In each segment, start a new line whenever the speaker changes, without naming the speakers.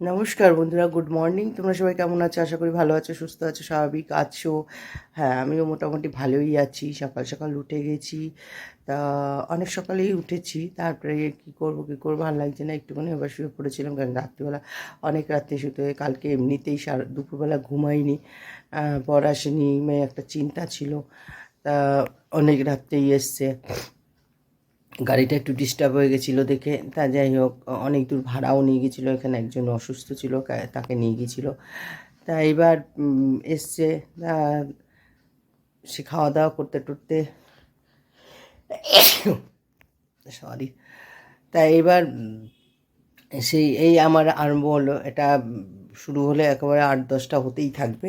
নমস্কার বন্ধুরা, good morning. তোমরা সবাই কেমন আছো? আশা করি ভালো আছো, সুস্থ আছো, স্বাভাবিক আছো। হ্যাঁ আমিও মোটামুটি ভালোই আছি। সকাল সকাল উঠে গেছি। তা অনেক সকালেই উঠেছি। তারপরে কী করব কী করব ভালো লাগছে না। একটুখানি এবার শুয়ে পড়েছিলাম কারণ রাত্রিবেলা অনেক রাত্রে শুতে হয়। কালকে এমনিতেই সারা দুপুরবেলা ঘুমাইনি। বর আসেনি মেয়ে একটা চিন্তা ছিল। তা অনেক রাত্রেই এসছে। গাড়িটা একটু ডিস্টার্ব হয়ে গেছিল দেখে। তা যাই হোক অনেক দূর ভাড়াও নিয়ে গেছিল, এখানে একজন অসুস্থ ছিল তাকে নিয়ে গিয়েছিল তা এবার এসছে সে খাওয়া দাওয়া করতে টরতে সরি। তা এবার সেই, এই আমার আরম্ভ হলো। এটা শুরু হলে একেবারে আট দশটা হতেই থাকবে।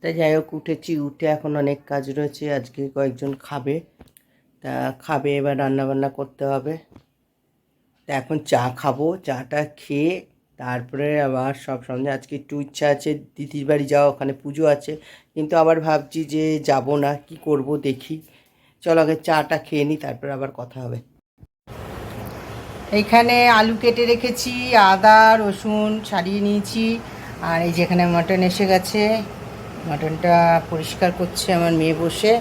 তাই যাই হোক, উঠেছি, উঠে এখন অনেক কাজ রয়েছে। আজকে কয়েকজন খাবে। তা খাবে এবার রান্নাবান্না করতে হবে। তা এখন চা খাব, চাটা খেয়ে তারপরে আবার সব সঙ্গে আজকে একটু ইচ্ছা আছে দিদির বাড়ি যাওয়া, ওখানে পুজো আছে। কিন্তু আবার ভাবছি যে যাব না, কি করব দেখি। চলো আগে চাটা খেয়ে নিই, তারপরে আবার কথা হবে। এইখানে আলু কেটে রেখেছি, আদা, রসুন ছাড়িয়ে নিয়েছি। আর এই যেখানে মটন এসে গেছে। মটনটা পরিষ্কার করছে আমার মেয়ে বসে।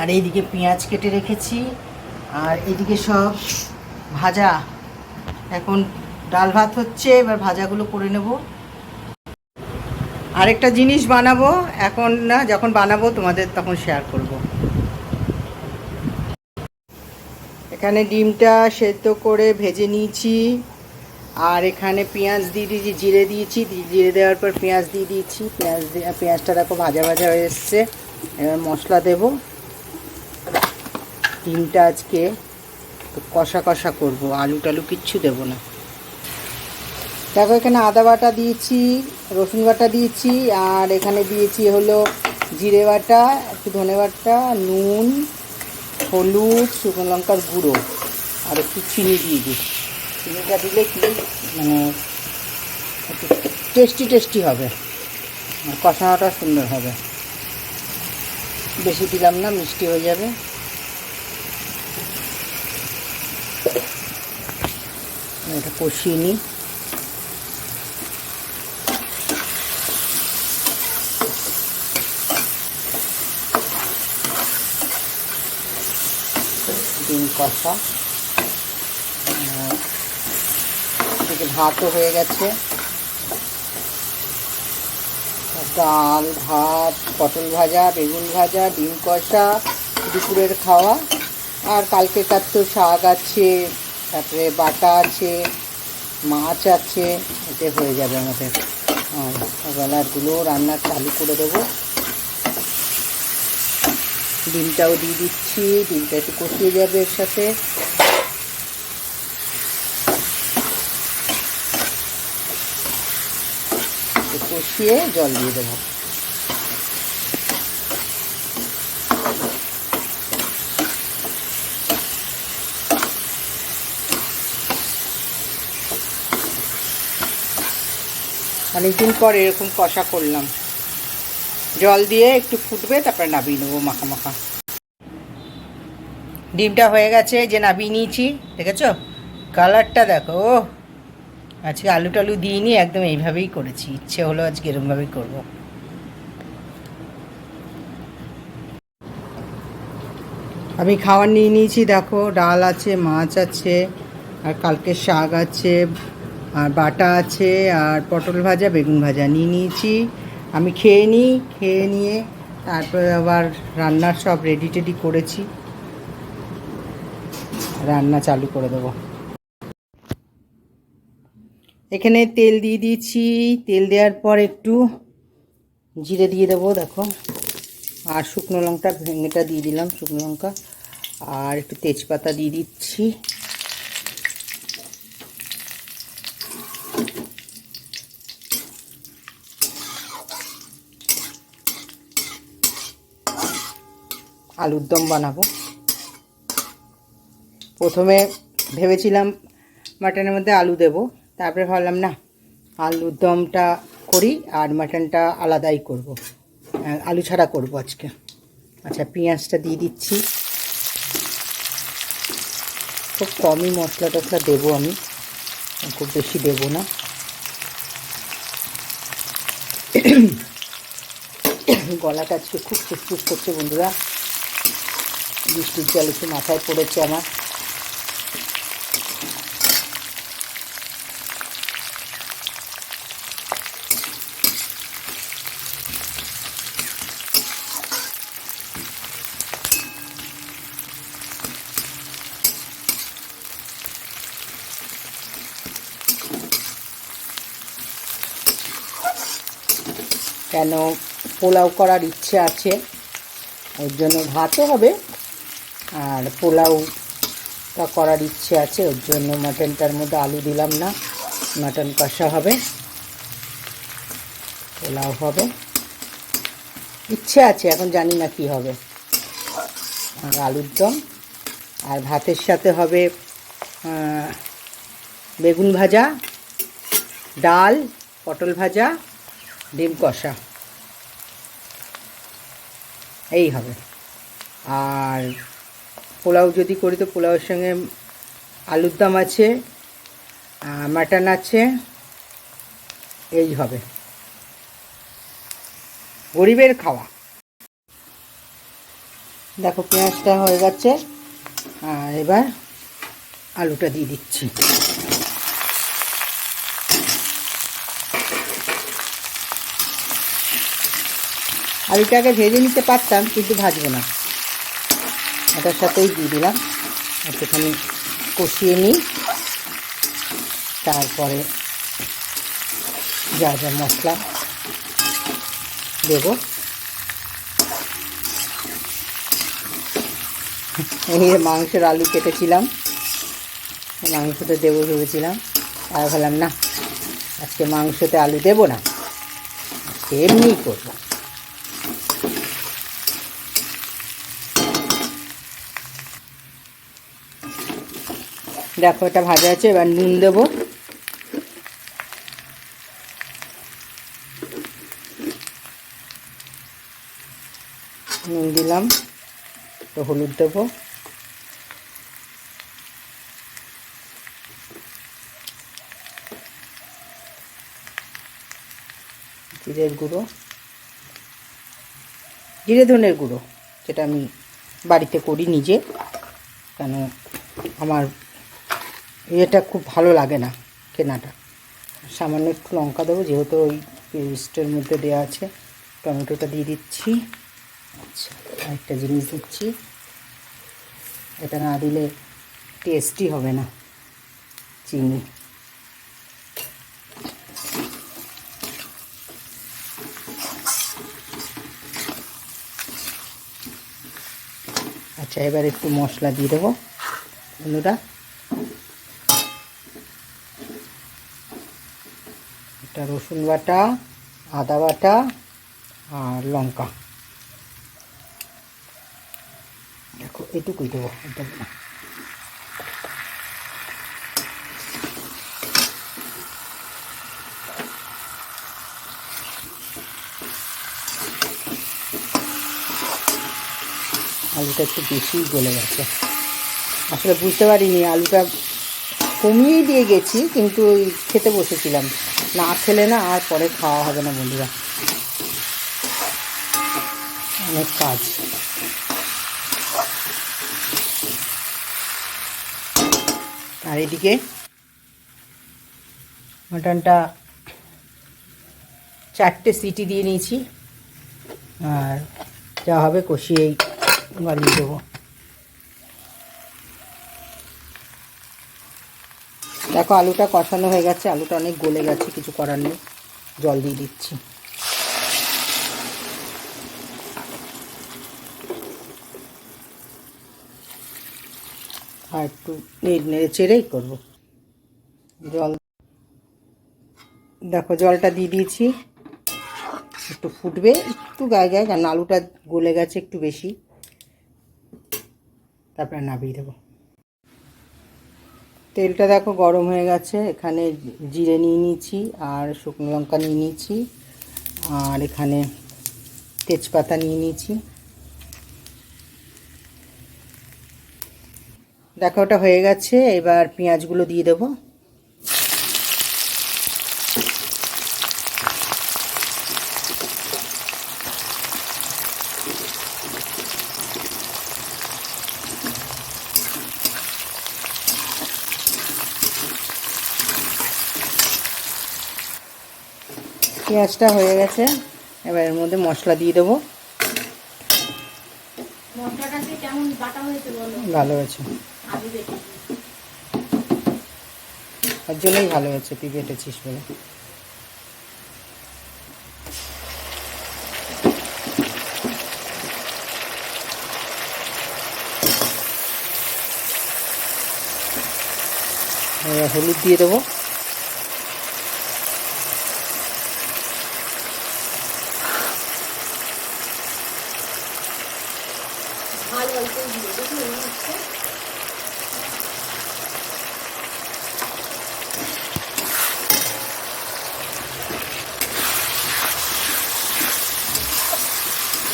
আর এইদিকে পেঁয়াজ কেটে রেখেছি, আর এদিকে সব ভাজা। এখন ডাল ভাত হচ্ছে, এবার ভাজাগুলো করে নেব। আরেকটা জিনিস বানাবো, এখন না, যখন বানাবো তোমাদের তখন শেয়ার করব। এখানে ডিমটা সেদ্ধ করে ভেজে নিয়েছি, আর এখানে পেঁয়াজ দিয়ে দিয়েছি, জিরে দিয়েছি জিরে দেওয়ার পর পেঁয়াজ দিয়ে দিয়েছি। পেঁয়াজ দিয়ে, পেঁয়াজটা দেখো ভাজা ভাজা হয়ে এসছে, এবার মশলা দেব। ডিমটা আজকে কষা কষা করব, আলু টালু কিচ্ছু দেবো না। দেখো, এখানে আদা বাটা দিয়েছি, রসুন বাটা দিয়েছি, আর এখানে দিয়েছি হলো জিরে বাটা, একটু ধনে বাটা, নুন, হলুদ, শুকনো লঙ্কার গুঁড়ো, আর একটু চিনি দিয়ে দিই। চিনিটা দিলে কি মানে একটু টেস্টি টেস্টি হবে, আর কষানোটা সুন্দর হবে। বেশি দিলাম না, মিষ্টি হয়ে যাবে। এটা কষিয়ে নিই। ডিম কষা। এদিকে ভাতও হয়ে গেছে। ডাল, ভাত, পটল ভাজা, বেগুন ভাজা, ডিম কষা, দুপুরের খাওয়া। আর কালকে কালকেকার তো শাক আছে, তারপরে বাটা আছে, মাছ আছে, এতে হয়ে যাবে আমাদের। আর বেলারগুলো রান্না চালু করে দেবো। ডিমটাও দিয়ে দিচ্ছি, ডিমটা একটু কষিয়ে যাবে এর সাথে। কষিয়ে জল দিয়ে দেবো। অনেকদিন পর এরকম কষা করলাম। জল দিয়ে একটু ফুটবে, তারপরে নাবিয়ে নেব মাখা মাখা। ডিমটা হয়ে গেছে যে নাবিয়ে নিয়েছি, দেখেছ? কালারটা দেখো ও আজকে আলু টালু দিইনি, একদম এইভাবেই করেছি। ইচ্ছে হলো আজকে এরমভাবেই করব। আমি খাবার নিয়ে নিয়েছি, দেখো, ডাল আছে, মাছ আছে, আর কালকে শাক আছে আর বাটা আছে, আর পটল ভাজা, বেগুন ভাজা নিয়ে নিয়েছি। আমি খেয়ে নিই, খেয়ে নিয়ে তারপরে আবার রান্নার সব রেডি টেডি করেছি। রান্না চালু করে দেবো। এখানে তেল দিয়ে দিয়েছি। তেল দেওয়ার পর একটু জিরে দিয়ে দেবো, দেখো। আর শুকনো লঙ্কা ভেঙেটা দিয়ে দিলাম, শুকনো লঙ্কা। আর একটু তেজপাতা দিয়ে দিচ্ছি। আলুর দম বানাবো। প্রথমে ভেবেছিলাম মাটনের মধ্যে আলু দেব, তারপরে ভাবলাম, না, আলুর দমটা করি আর মাটনটা আলাদাই করব। আলু ছাড়া করব আজকে। আচ্ছা পেঁয়াজটা দিয়ে দিচ্ছি। খুব কমই মশলা টশলা দেবো আমি, খুব বেশি দেবো না। গলাটা আজকে খুব ফুসফুস করছে বন্ধুরা। বৃষ্টির জল একটু মাথায় পড়েছে আমার। কেন পোলাও করার ইচ্ছে আছে? ওর জন্য ভাতও হবে। আর পোলাওটা করার ইচ্ছে আছে, ওর জন্য মাটনটার মধ্যে আলু দিলাম না, মাটন কষা হবে, পোলাও হবে। ইচ্ছে আছে, এখন জানি না কি হবে। আর আলুর দম, আর ভাতের সাথে হবে বেগুন ভাজা, ডাল, পটল ভাজা, ডিম কষা। এই হবে। আর পোলাও যদি করি তো পোলাওয়ের সঙ্গে আলুর দম আছে মাটন আছে, এই হবে। গরিবের খাওয়া। দেখো, পেঁয়াজটা হয়ে গেছে, আর এবার আলুটা দিয়ে দিচ্ছি। আলুটাকে ভেজে নিতে পারতাম, কিন্তু ভাজবো না। এটার সাথেই দিয়ে দিলাম। একটুখানি কষিয়ে নিই। তারপরে যা যা মশলা দেবো। এই মাংসের আলু কেটেছিলাম। মাংসটা দেবো ভেবেছিলাম। আর ভাবলাম, না, আজকে মাংসতে আলু দেবো না। আজকে এমনিই করব। দেখো, এটা ভাজা আছে, এবার নুন দেবো। নুন দিলাম তো হলুদ দেবো। জিরের গুঁড়ো। জিরে ধনের গুঁড়ো, যেটা আমি বাড়িতে করি নিজে, কেন আমার এটা খুব ভালো লাগে না কেনাটা। সামান্য একটু লঙ্কা দেবো, যেহেতু ওই পেস্টের মধ্যে দেওয়া আছে। টমেটোটা দিয়ে দিচ্ছি। আচ্ছা আরেকটা জিনিস দিচ্ছি। এটা না দিলে টেস্টই হবে না চিনি। আচ্ছা এবার একটু মশলা দিয়ে দেবো। বন্ধুরা এটা রসুন বাটা, আদা বাটা আর লঙ্কা। দেখো, এটুকুই দেবো আলুটা একটু বেশি গলে গেছে। আসলে বুঝতে পারিনি, আলুটা কমিয়েই দিয়ে গেছি, কিন্তু ওই খেতে বসেছিলাম। না খেলে না আর পরে খাওয়া হবে না বন্ধুরা। অনেক কাজ। আর এদিকে মাটনটা চারটে সিটি দিয়ে নিয়েছি। আর যা হবে কষিয়েই বানিয়ে দেবো। দেখো, আলুটা কষানো হয়ে গেছে। আলুটা অনেক গলে গেছে, কিছু করার নেই। জল দিয়ে দিচ্ছি। আর একটু নেড়ে চেড়েই করব। জল দেখো, জলটা দিয়ে দিয়েছি। একটু ফুটবে, একটু গায়ে গায়ে, কারণ আলুটা গলে গেছে একটু বেশি। তারপরে নামিয়ে দেবো। তেলটা দেখো গরম হয়ে গেছে। এখানে জিরে নিয়ে নিয়েছি আর শুকনো লঙ্কা নিয়ে নিয়েছি আর এখানে তেজপাতা নিয়ে নিয়েছি। দেখো ওটা হয়ে গেছে। এবার পেঁয়াজগুলো দিয়ে দেবো। পেঁয়াজটা হয়ে গেছে। এবার এর মধ্যে মশলা দিয়ে দেবো। ভালো হয়েছে। তার জন্যই ভালো হয়েছে তুই বেটেছিস বলে। হলুদ দিয়ে দেবো
ভালো অল্প দিয়ে দেখি মনে হচ্ছে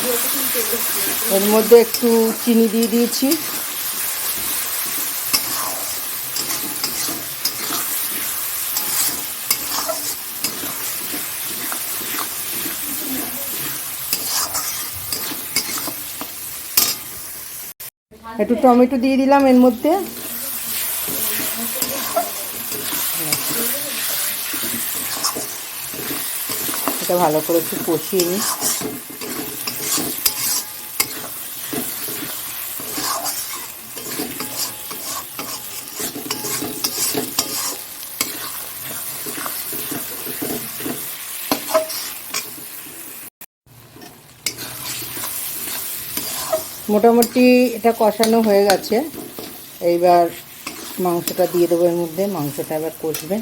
যেহেতু কিন্তু এগুলো ছিল।
এর মধ্যে একটু চিনি দিয়ে দিয়েছি। একটু টমেটো দিয়ে দিলাম এর মধ্যে। এটা ভালো করে একটু কষিয়ে নিই। মোটামুটি এটা কষানো হয়ে গেছে। এইবার মাংসটা দিয়ে দেবো এর মধ্যে মাংসটা এবার কষবে।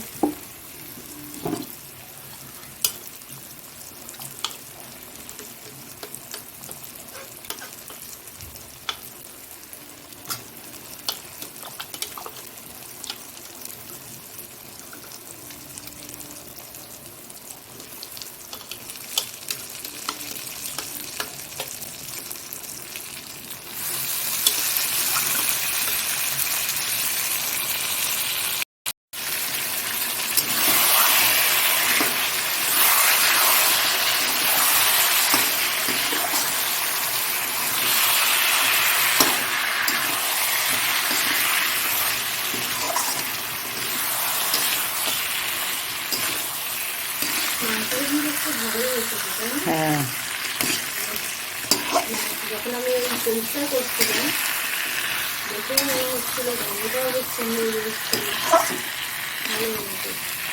পরিষ্কার করছিলাম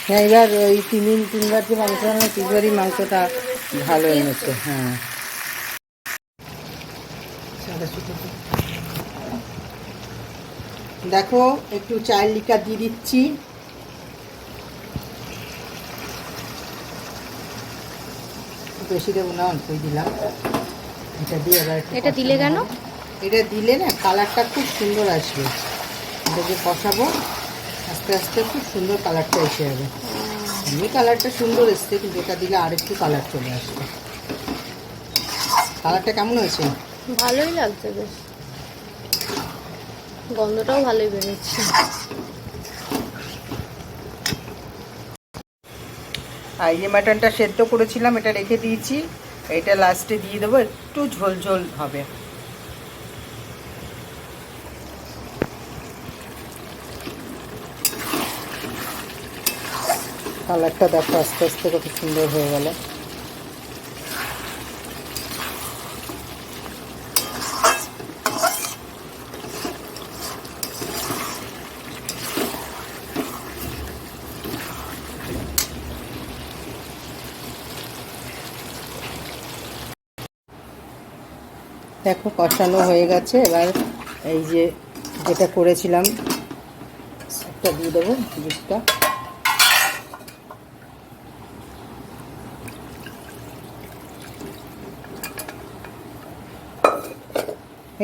হ্যাঁ এবার ওই তিন তিনবার যে মাংস আনলো তিনবারই মাংসটা ভালো এনেছে হ্যাঁ। দেখো, একটু চায়ের লিকার দিয়ে দিচ্ছি। বেশি দেবো না, অল্পই দিলাম। এটা দিয়ে একটু
এটা দিলে কেন?
এটা দিলে না কালারটা খুব সুন্দর আসবে। এটা যে কষাবো আস্তে আস্তে খুব সুন্দর কালারটা এসে যাবে। এমনি কালারটা সুন্দর এসছে কিন্তু এটা দিলে আর একটু কালার চলে আসবে। কালারটা কেমন হয়েছে?
ভালোই লাগছে বেশ। গন্ধটাও ভালোই বেরোচ্ছে।
আর এই যে মাটনটা সেদ্ধ করেছিলাম এটা রেখে দিয়েছি। এটা লাস্টে দিয়ে দেবো, একটু ঝোল ঝোল হবে। কালারটা দেখো আস্তে আস্তে কত সুন্দর হয়ে গেল। দেখো কষানো হয়ে গেছে। এবার এই যে যেটা করেছিলাম, একটা দিয়ে দেবো দুধটা।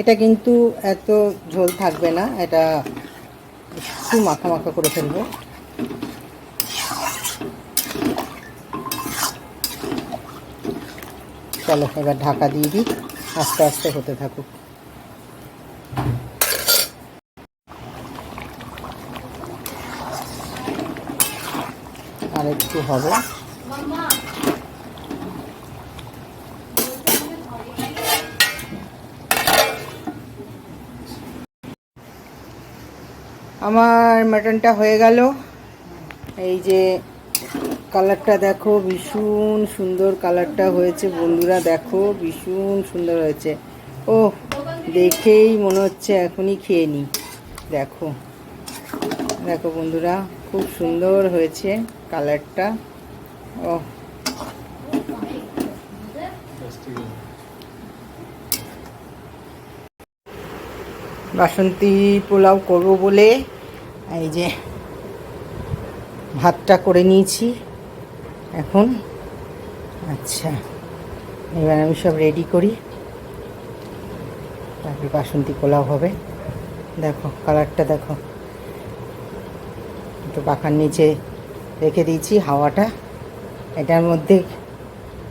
এটা কিন্তু এত ঝোল থাকবে না, এটা একটু মাখা মাখা করে ফেলব। চলো, এবার ঢাকা দিয়ে দিই। আস্তে আস্তে হতে থাকুক। আর একটু হবে। আমার মাটনটা হয়ে গেল। এই যে কালারটা দেখো, ভীষণ সুন্দর কালারটা হয়েছে বন্ধুরা, দেখো, ভীষণ সুন্দর হয়েছে। ও দেখেই মনে হচ্ছে এখনই খেয়ে নিই। দেখো দেখো বন্ধুরা, খুব সুন্দর হয়েছে কালারটা। ও বাসন্তী পোলাও করব বলে, এই যে ভাতটা করে নিয়েছি। এখন? আচ্ছা এবার আমি সব রেডি করি। তারপরে বাসন্তী পোলাও হবে। দেখো কালারটা দেখো। একটু পাখার নিচে রেখে দিয়েছি হাওয়াটা। এটার মধ্যে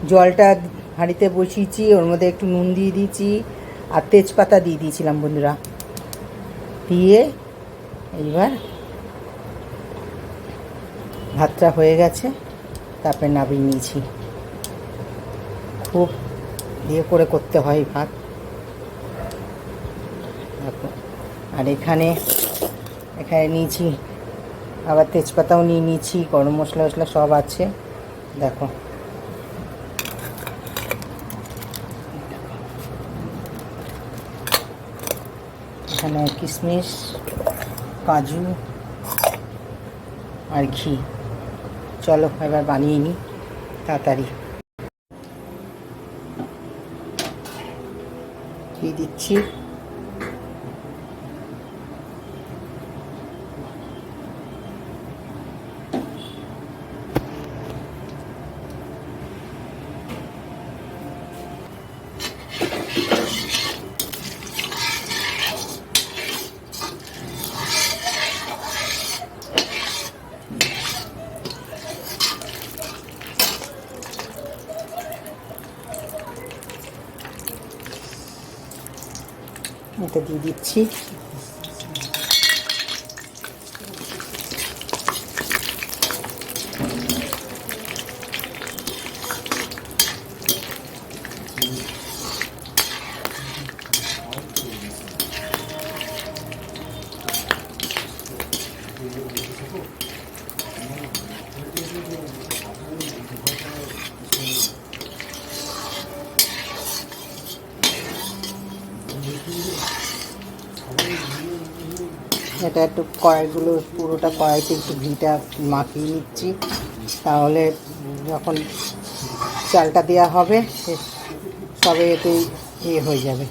জলটা হাঁড়িতে বসিয়েছি, ওর মধ্যে একটু নুন দিয়ে দিয়েছি আর তেজপাতা দিয়ে দিয়েছিলাম বন্ধুরা। দিয়ে এইবার ভাতটা হয়ে গেছে। তারপরে নামিয়ে নিয়েছি। খুব দিয়ে করে করতে হয় ভাত। আর এখানে এখানে নিয়েছি, আবার তেজপাতাও নিয়ে নিয়েছি, গরম মশলা মশলা সব আছে। দেখো। এখানে কিশমিশ, কাজু, আর ঘি। চলো এবার বানিয়ে নিই তাড়াতাড়ি। দিয়ে দিচ্ছি। এটা দিয়ে দিচ্ছি এটা একটু কড়াইগুলো, পুরোটা কড়াইতে একটু ঘিটা মাখিয়ে নিচ্ছি। তাহলে যখন চালটা দেওয়া হবে, সবে এতেই ইয়ে হয়ে যাবে।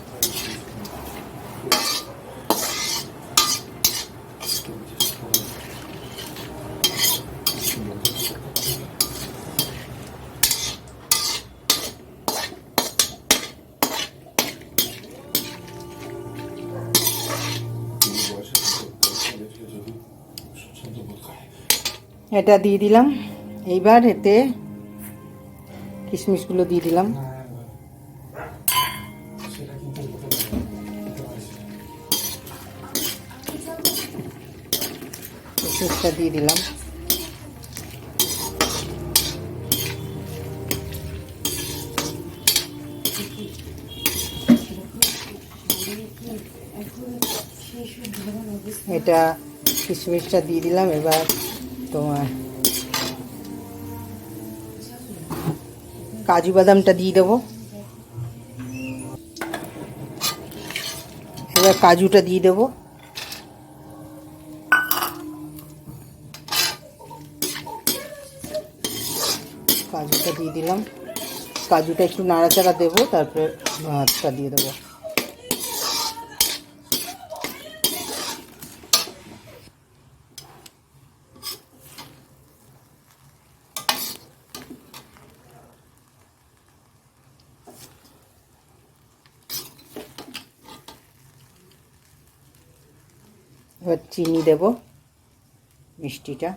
এটা দিয়ে দিলাম। এইবার এতে কিশমিশগুলো দিয়ে দিলাম। কিশমিশটা দিয়ে দিলাম। এটা কিশমিশটা দিয়ে দিলাম। এবার তোমার। কাজু বাদামটা দিয়ে দেবো। এবার কাজুটা দিয়ে দেবো। কাজুটা দিয়ে দিলাম। কাজুটা একটু নাড়াচাড়া দেবো, তারপরে ভাতটা দিয়ে দেবো এবার চিনি দেব মিষ্টিটা।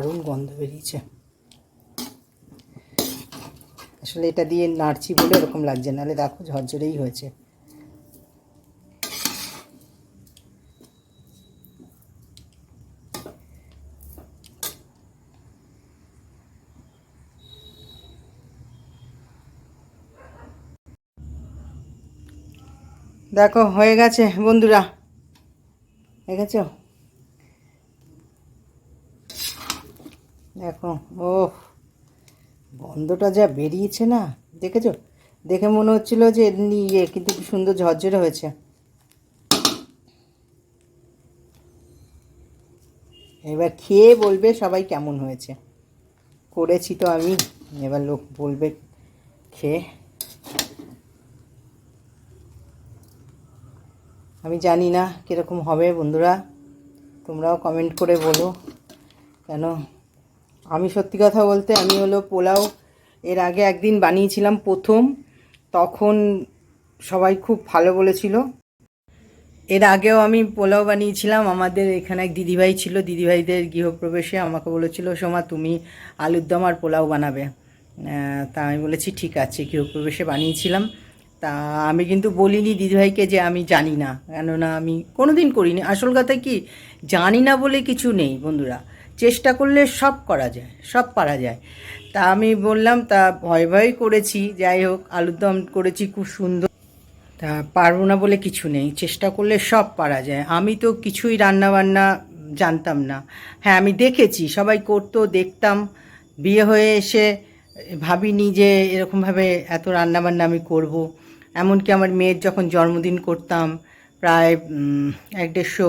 দারুণ গন্ধ বেরিয়েছে। আসলে এটা দিয়ে নাড়ছি বলে এরকম লাগছে, নাহলে দেখো ঝরঝরেই হয়েছে। দেখো, হয়ে গেছে বন্ধুরা। দেখেছ দেখো ও গন্ধটা যা বেরিয়েছে না, দেখেছ? দেখে মনে হচ্ছিল যে এমনি ইয়ে কিন্তু সুন্দর ঝরঝরে হয়েছে। এবার খেয়ে বলবে সবাই কেমন হয়েছে। করেছি তো আমি, এবার লোক বলবে খেয়ে। আমি জানি না কীরকম হবে বন্ধুরা, তোমরাও কমেন্ট করে বলো। কেন আমি সত্যি কথা বলতে, আমি হলো পোলাও এর আগে একদিন বানিয়েছিলাম প্রথম, তখন সবাই খুব ভালো বলেছিল। এর আগেও আমি পোলাও বানিয়েছিলাম, আমাদের এখানে এক দিদিভাই ছিল, দিদিভাইদের গৃহপ্রবেশে আমাকে বলেছিল, সোমা তুমি আলুর দম আর পোলাও বানাবে। তা আমি বলেছি, ঠিক আছে। গৃহপ্রবেশে বানিয়েছিলাম। তা আমি কিন্তু বলিনি দিদিভাইকে যে আমি জানি না, কেননা আমি কোনো দিন করিনি। আসল কথা কি, জানি না বলে কিছু নেই বন্ধুরা। চেষ্টা করলে সব করা যায়, সব পারা যায়। তা আমি বললাম, তা ভয় ভয় করেছি, যাই হোক আলুর দম করেছি, খুব সুন্দর। তা পারব না বলে কিছু নেই, চেষ্টা করলে সব পারা যায়। আমি তো কিছুই রান্না বান্না জানতাম না। হ্যাঁ আমি দেখেছি, সবাই করতো, দেখতাম। বিয়ে হয়ে এসে ভাবিনি যে এরকমভাবে এত রান্না বান্না আমি করব। এমনকি আমার মেয়ের যখন জন্মদিন করতাম, প্রায় এক দেড়শো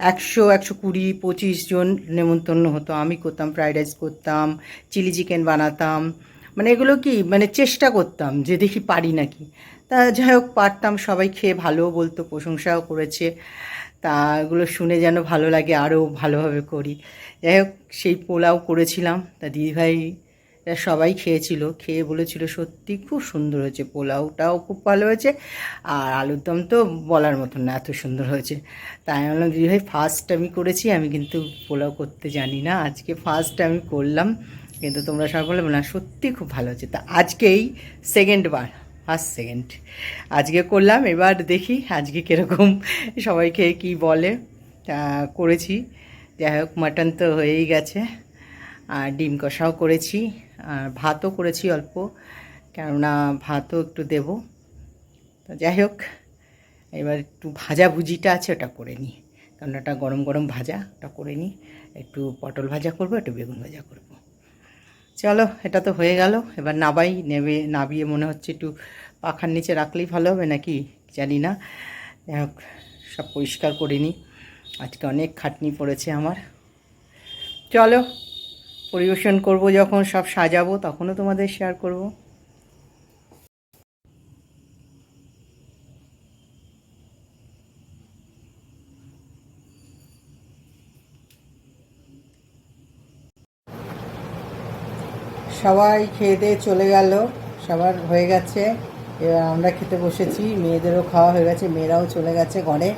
একশো একশো কুড়ি, পঁচিশ জন নেমন্তন্ন হতো। আমি করতাম ফ্রাইড রাইস করতাম চিলি চিকেন বানাতাম। মানে এগুলো কি মানে চেষ্টা করতাম যে দেখি পারি নাকি। তা যাই হোক, পারতাম, সবাই খেয়ে ভালোও বলতো, প্রশংসাও করেছে। তা এগুলো শুনে যেন ভালো লাগে, আরও ভালোভাবে করি। যাই হোক, সেই পোলাও করেছিলাম। তা দিদিভাই এরা সবাই খেয়েছিল, খেয়ে বলেছিল, সত্যি খুব সুন্দর হয়েছে, পোলাওটাও খুব ভালো হয়েছে, আর আলুর দম তো বলার মতন না, এত সুন্দর হয়েছে। তাই আমি বললাম দিদিভাই ফার্স্ট আমি করেছি, আমি কিন্তু পোলাও করতে জানি না, আজকে ফার্স্ট আমি করলাম, কিন্তু তোমরা সবাই বলে না, সত্যি খুব ভালো হয়েছে। তা আজকেই সেকেন্ড বার ফার্স্ট সেকেন্ড আজকে করলাম, এবার দেখি আজকে কীরকম, সবাই খেয়ে কী বলে। তা করেছি, যাই হোক মাটন তো হয়েই গেছে, আর ডিম কষাও করেছি। আর ভাতও করেছি অল্প, কেননা ভাতও একটু দেব। তো যাই হোক, এবার একটু ভাজা ভুজিটা আছে ওটা করে নিই। কারণ ওটা গরম গরম ভাজা, ওটা করে নিই। একটু পটল ভাজা করব, একটু বেগুন ভাজা করব। চলো, এটা তো হয়ে গেল। এবার নাবাই, নেবে, নাবিয়ে মনে হচ্ছে একটু পাখার নিচে রাখলেই ভালো হবে নাকি, জানি না। যাই হোক, সব পরিষ্কার করে নিই। আজকে অনেক খাটনি পড়েছে আমার। চলো। পরিবেশন করব, যখন সব সাজাবো, তখনও তোমাদের শেয়ার করব। সবাই খেয়ে দিয়ে চলে গেল, সবার হয়ে গেছে। এবার আমরা খেতে বসেছি, মেয়েদেরও খাওয়া হয়ে গেছে, মেয়েরাও চলে গেছে ঘরে।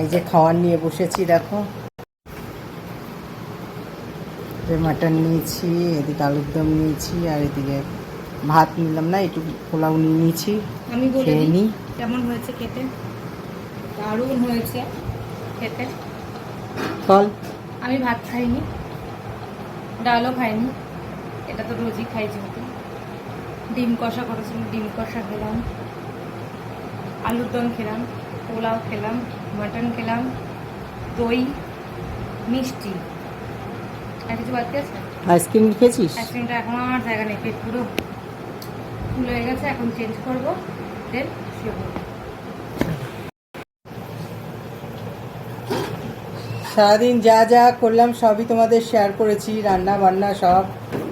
এই যে খাওয়ার নিয়ে বসেছি, দেখো। মাটন নিয়েছি এদিকে আলুর দম নিয়েছি আর এদিকে ভাত নিলাম না একটু পোলাও নিয়ে নিয়েছি
আমি বলে
নিই
কেমন হয়েছে খেতে? দারুণ হয়েছে খেতে।
ফল?
আমি ভাত খাইনি ডালও খাইনি এটা তো রোজই খাই যেহেতু। ডিম কষা করেছিল ডিম কষা খেলাম আলুর দম খেলাম পোলাও খেলাম মাটন খেলাম দই মিষ্টি। আর কিছু বাড়তি আছে?
আইসক্রিম খেয়েছিস?
আইসক্রিমটা এখন আমার জায়গা নেই পেট পুরো ফুল হয়ে গেছে এখন চেঞ্জ করব দেন শুয়ে পড়ব।
সারাদিন যা যা করলাম সবই তোমাদের শেয়ার করেছি রান্না বান্না সব।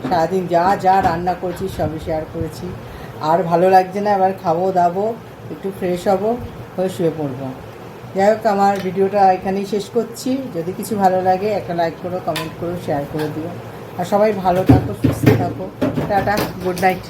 সারাদিন যা যা রান্না করেছি সবই শেয়ার করেছি। আর ভালো লাগছে না এবার খাব দাবো একটু ফ্রেশ হব হয়ে শুয়ে পড়ব। যাই হোক, আমার ভিডিওটা এখানেই শেষ করছি। যদি কিছু ভালো লাগে, একটা লাইক করো কমেন্ট করো শেয়ার করে দিও। আর সবাই ভালো থাকো, সুস্থ থাকো। Tata good night